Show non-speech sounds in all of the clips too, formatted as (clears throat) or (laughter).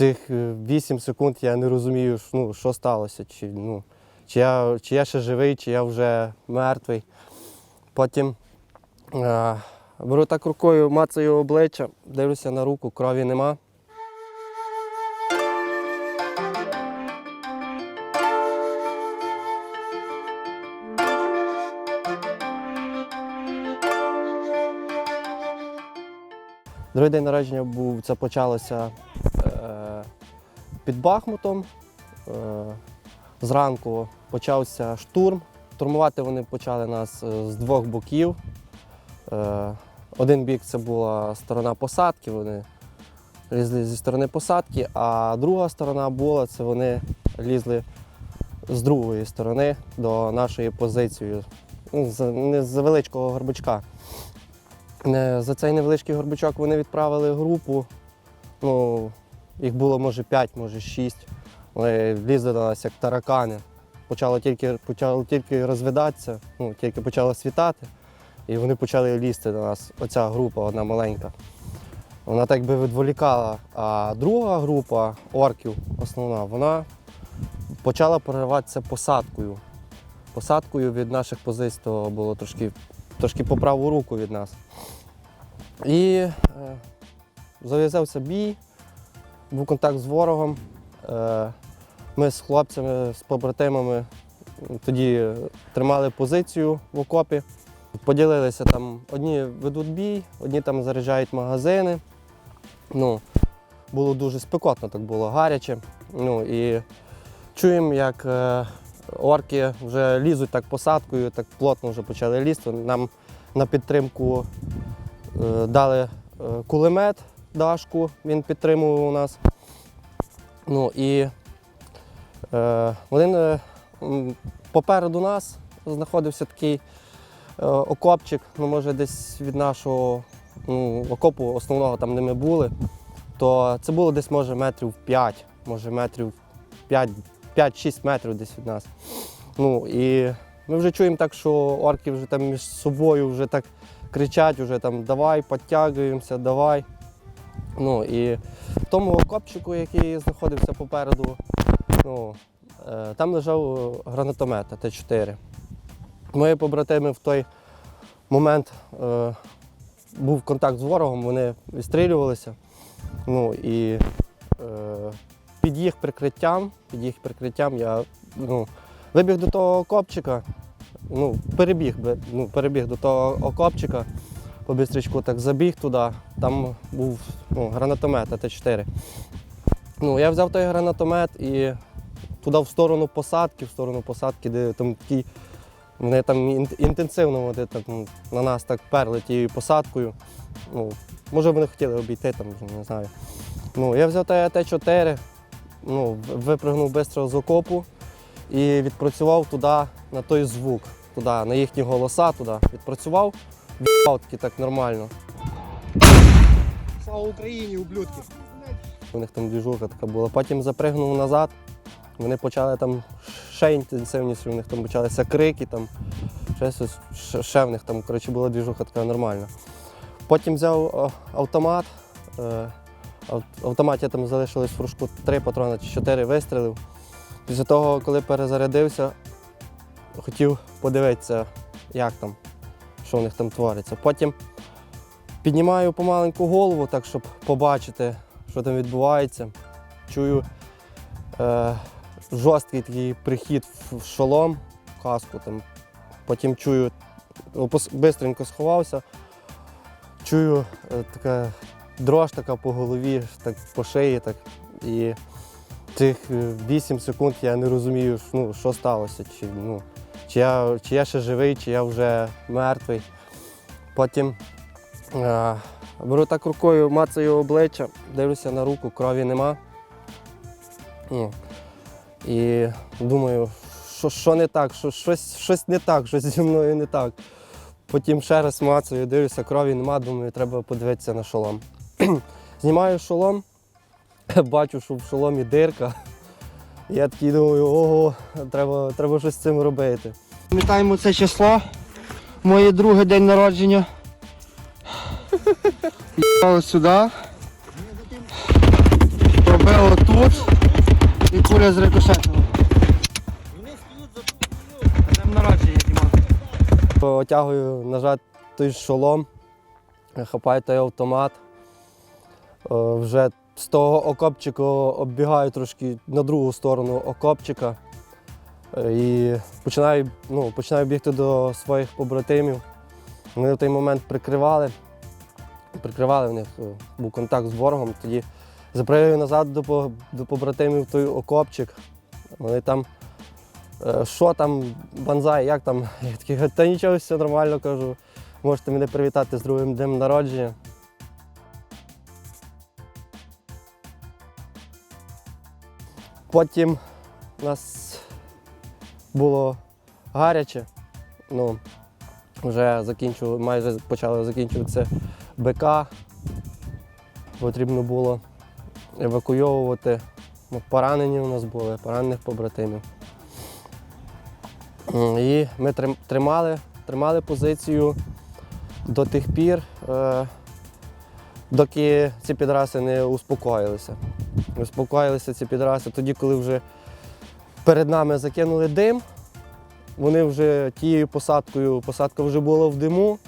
тих е, 8 секунд я не розумію, ну, що сталося. Чи, ну, чи, я, чи я ще живий, чи я вже мертвий. Потім е, беру так рукою, мацаю обличчя, дивлюся на руку, крові нема. Другий день народження був, це почалося під Бахмутом. Е, зранку почався штурм. Штурмувати вони почали нас е, з двох боків. Е, один бік це була сторона посадки, вони лізли зі сторони посадки, а друга сторона була це вони лізли з другої сторони до нашої позиції. Ну, не з величкого горбачка. За цей невеличкий горбачок вони відправили групу. Ну, їх було може 5, може 6. Вони лізли до нас як таракани. Почало тільки, почало тільки розвидатися, ну, тільки почало світати, і вони почали лізти до нас. Оця група, одна маленька. Вона так би відволікала. А друга група орків, основна, вона почала прориватися посадкою. Посадкою від наших позицій то було трошки, трошки по праву руку від нас. І е, зав'язався бій, був контакт з ворогом. Е, ми з хлопцями, з побратимами тоді тримали позицію в окопі. Поділилися там, одні ведуть бій, одні там заряджають магазини. Ну, було дуже спекотно, так було гаряче. Ну, і чуємо, як е, орки вже лізуть так посадкою, так плотно вже почали лізти. Нам на підтримку е, дали кулемет Дашку, він підтримував у нас. Ну і е, один е, попереду нас знаходився такий е, окопчик, ну, може, десь від нашого ну, окопу основного, там, де ми були, то це було десь може метрів 5, може метрів 5 5-6 метрів десь від нас. Ну і ми вже чуємо так, що орки вже там між собою вже так кричать, вже там давай, підтягуємося, давай. Ну і в тому окопчику, який знаходився попереду, ну, е, там лежав е, гранатомет Т-4. Мої побратими в той момент е, був контакт з ворогом, вони відстрілювалися. Ну і е, під їх прикриттям, під їх прикриттям я ну, вибіг до того окопчика, ну, перебіг, ну, перебіг до того окопчика, по бистрічку так забіг туди, там був ну, гранатомет АТ-4. Ну, я взяв той гранатомет і туди в сторону посадки, в сторону посадки, де там такі, вони там інтенсивно вони там, на нас так перли тією посадкою. Ну, може вони хотіли обійти, там, не знаю. Ну, я взяв той АТ-4, ну, в- випрыгнув швидко з окопу і відпрацював туди на той звук, туди, на їхні голоса туди. Відпрацював, таки так нормально. Слава Україні, ублюдки! У них там двіжуха така була. Потім запригнув назад. Вони почали там ще інтенсивніше, у них там почалися крики, там, щось, ще, в них там коротше, була двіжуха така нормальна. Потім взяв автомат. Е, в автоматі там залишилось в фрушку три патрони чи чотири вистрілив. Після того, коли перезарядився, хотів подивитися, як там, що в них там твориться. Потім піднімаю помаленьку голову, так, щоб побачити, що там відбувається. Чую е, жорсткий такий прихід в- шолом, в каску. Там. Потім чую, швидко сховався, чую е, така дрож така по голові, так по шиї. Так, і тих 8 секунд я не розумію, ну, що сталося. Чи, ну, чи, я, чи я ще живий, чи я вже мертвий. Потім е, беру так рукою, мацаю обличчя, дивлюся на руку, крові нема. Ну, і думаю, що, що не так, що, щось, щось не так, щось зі мною не так. Потім ще раз мацаю, дивлюся, крові нема, думаю, треба подивитися на шолом. (clears throat) Знімаю шолом, (clears throat) бачу, що в шоломі дирка. Я такий думаю, ого, треба, треба щось з цим робити. Пам'ятаємо це число. Моє друге день народження. Їхали сюди. Пробило буц і куля зрикошетила. Днем народження, Дімон. Потягую нажати той шолом, хапаю той автомат. Е, Вже з того окопчика оббігаю трошки на другу сторону окопчика е, і починаю, ну, починаю бігти до своїх побратимів. Вони в той момент прикривали. Прикривали в них, е, був контакт з ворогом. Тоді запрягаю назад до, до побратимів той окопчик. Вони там Е, Що там, банзай, як там? Я такий, та нічого, все нормально кажу. Можете мене привітати з другим днем народження. Потім у нас було гаряче. Ну, вже закінчували, майже почали закінчуватися БК. Потрібно було евакуйовувати. Ну, Поранені у нас були, поранених побратимів. І ми тримали, тримали позицію до тих пір, е, доки ці підраси не успокоїлися. Успокоїлися ці підраси тоді, коли вже перед нами закинули дим. Вони вже тією посадкою, посадка вже була в диму.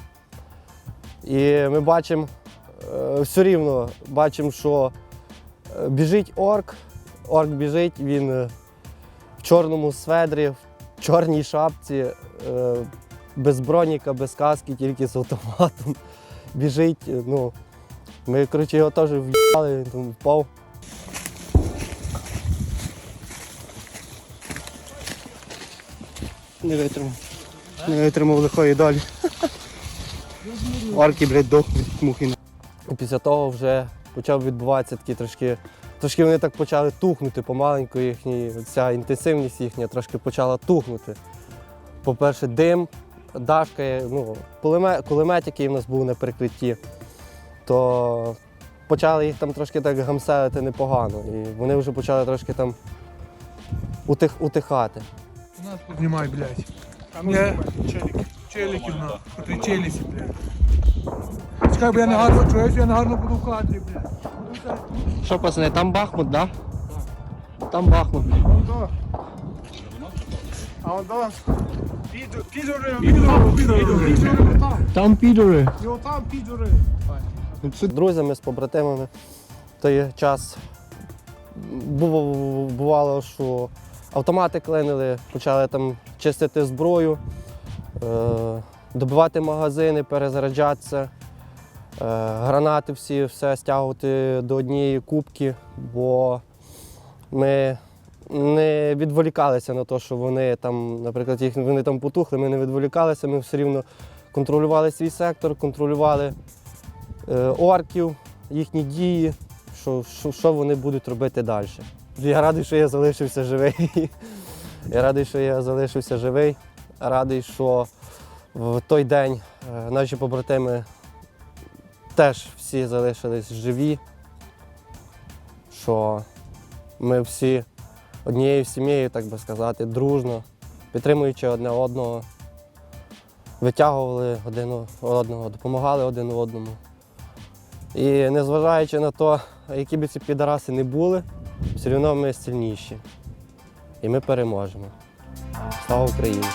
І ми бачимо, е, все рівно бачимо, що е, біжить орк. Орк біжить, він е, в чорному сведрі, в чорній шапці, без броніка, без каски, тільки з автоматом. Біжить. Ну, ми, коротше, його теж в'їхали, він там впав. Не витримав. Не витримав лихої долі. Орки, блядь, дох від мухи. Після того вже почав відбуватися такі трошки. Трошки вони так почали тухнути помаленьку, їхні, ця інтенсивність їхня трошки почала тухнути. По-перше, дим, дашка, ну, кулемет, кулемет, який в нас був на перекритті, то почали їх там трошки так гамселити непогано. І вони вже почали трошки там утих, утихати. У нас поднимай, блядь. А мне челики. Челики на. Челіки, блядь. Чекай, бо я не гарно чуюсь, я не гарно буду в кадрі, блядь. Що, пацани, там Бахмут, так? Да? Там Бахмут. А он до. Підори, підори, підори, підори, там. Там підори. Його там підори. З друзями, з побратимами. В той час бувало, що автомати клинили, почали там чистити зброю, е, добивати магазини, перезаряджатися, е, гранати всі, все стягувати до однієї кубки, бо ми не відволікалися на те, що вони там, наприклад, їх вони там потухли, ми не відволікалися, ми все рівно контролювали свій сектор, контролювали орків, їхні дії, що, що, що вони будуть робити далі. Я радий, що я залишився живий. Я радий, що я залишився живий. Радий, що в той день е, наші побратими теж всі залишились живі, що ми всі однією сім'єю, так би сказати, дружно, підтримуючи одне одного, витягували один одного, допомагали один одному. І незважаючи на те, які б ці підараси не були, все одно ми сильніші. І ми переможемо. Слава Україні!